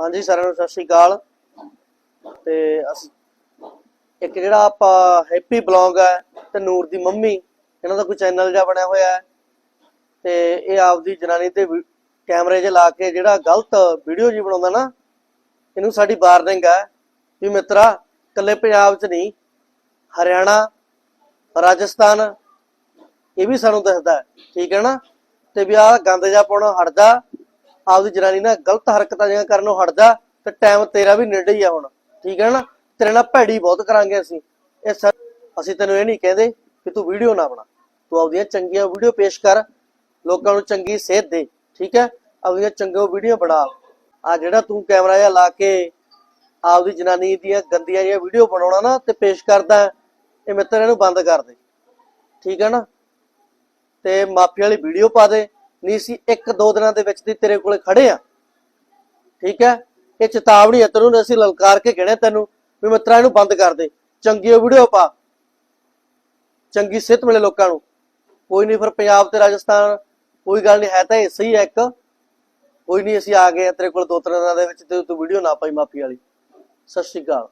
ਹਾਂਜੀ ਸਾਰਿਆਂ ਨੂੰ ਸਤਿ ਸ਼੍ਰੀ ਅਕਾਲ। ਤੇ ਅਸੀਂ ਇੱਕ ਜਿਹੜਾ ਆਪਾਂ ਹੈਪੀ ਬਲੌਗ ਹੈ, ਤੇ ਨੂਰ ਦੀ ਮੰਮੀ, ਇਹਨਾਂ ਦਾ ਕੋਈ ਚੈਨਲ ਜਿਹਾ ਬਣਿਆ ਹੋਇਆ ਹੈ। ਤੇ ਇਹ ਆਪਦੀ ਜਨਾਨੀ ਤੇ ਕੈਮਰੇ 'ਚ ਲਾ ਕੇ ਜਿਹੜਾ ਗਲਤ ਵੀਡੀਓ ਜੀ ਬਣਾਉਂਦਾ ਨਾ, ਇਹਨੂੰ ਸਾਡੀ ਵਾਰਨਿੰਗ ਹੈ ਵੀ ਮਿੱਤਰਾ ਕੱਲੇ ਪੰਜਾਬ 'ਚ ਨਹੀਂ, ਹਰਿਆਣਾ, ਰਾਜਸਥਾਨ, ਇਹ ਵੀ ਸਾਨੂੰ ਦੱਸਦਾ ਹੈ। ਠੀਕ ਹੈ ਨਾ? ਤੇ ਵੀ ਆਹ ਗੰਦ ਜਾ ਪਾਉਣਾ ਹਟ ਆਪਦੀ ਜਨਾਨੀ ਨਾਲ ਗਲਤ ਹਰਕਤਾਂ ਜਿਹੀਆਂ ਕਰਨੋਂ ਹਟ ਤੇ ਟਾਈਮ ਤੇਰਾ ਵੀ ਨੇੜੇ ਹੀ ਆ ਹੁਣ। ਠੀਕ ਹੈ ਨਾ? ਤੇਰੇ ਨਾਲ ਭੈੜੀ ਬਹੁਤ ਕਰਾਂਗੇ ਅਸੀਂ। ਇਹ ਅਸੀਂ ਤੈਨੂੰ ਇਹ ਨਹੀਂ ਕਹਿੰਦੇ ਕਿ ਤੂੰ ਵੀਡੀਓ ਨਾ ਬਣਾ। ਤੂੰ ਆਪਦੀਆਂ ਚੰਗੀਆਂ ਵੀਡੀਓ ਪੇਸ਼ ਕਰ। ਲੋਕਾਂ ਨੂੰ ਚੰਗੀ ਸੇਧ ਦੇ। ਠੀਕ ਹੈ? ਆਪਦੀਆਂ ਚੰਗੀਆਂ ਵੀਡੀਓ ਬਣਾ। ਆ ਜਿਹੜਾ ਤੂੰ ਕੈਮਰਾ ਜਿਹਾ ਲਾ ਕੇ ਆਪਦੀ ਜਨਾਨੀ ਦੀਆਂ ਗੰਦੀਆਂ ਜਿਹੀਆਂ ਵੀਡੀਓ ਬਣਾਉਣਾ ਨਾ ਤੇ ਪੇਸ਼ ਕਰਦਾ, ਇਹ ਮਿੱਤਰ ਇਹਨੂੰ ਬੰਦ ਕਰ ਦੇ। ਠੀਕ ਹੈ ਨਾ? ਤੇ ਮਾਫੀ ਵਾਲੀ ਵੀਡੀਓ ਪਾ ਦੇ। ਨਹੀਂ ਸੀ, ਇੱਕ ਦੋ ਦਿਨਾਂ ਦੇ ਵਿੱਚ ਦੀ ਤੇਰੇ ਕੋਲੇ ਖੜੇ ਆ। ਠੀਕ ਹੈ? ਇਹ ਚੇਤਾਵਨੀ ਹੈ ਤੈਨੂੰ, ਅਸੀਂ ਲਲਕਾਰ ਕੇ ਕਹਿਣਾ ਤੈਨੂੰ ਵੀ ਮਿੱਤਰਾ, ਇਹਨੂੰ ਬੰਦ ਕਰ ਦੇ। ਚੰਗੀ ਵੀਡੀਓ ਪਾ। ਚੰਗੀ ਸਿਹਤ ਮਿਲੇ ਲੋਕਾਂ ਨੂੰ। ਕੋਈ ਨਹੀਂ ਫਿਰ ਪੰਜਾਬ ਤੇ ਰਾਜਸਥਾਨ, ਕੋਈ ਗੱਲ ਨਹੀਂ, ਹੈ ਤਾਂ ਇਹ ਸਹੀ ਹੈ ਇੱਕ। ਕੋਈ ਨਹੀਂ, ਅਸੀਂ ਆ ਗਏ ਤੇਰੇ ਕੋਲ ਦੋ ਤਿੰਨ ਦਿਨਾਂ ਦੇ ਵਿੱਚ, ਤੇ ਤੂੰ ਵੀਡੀਓ ਨਾ ਪਾਈ ਮਾਫੀ ਵਾਲੀ। ਸਤਿ ਸ਼੍ਰੀ ਅਕਾਲ।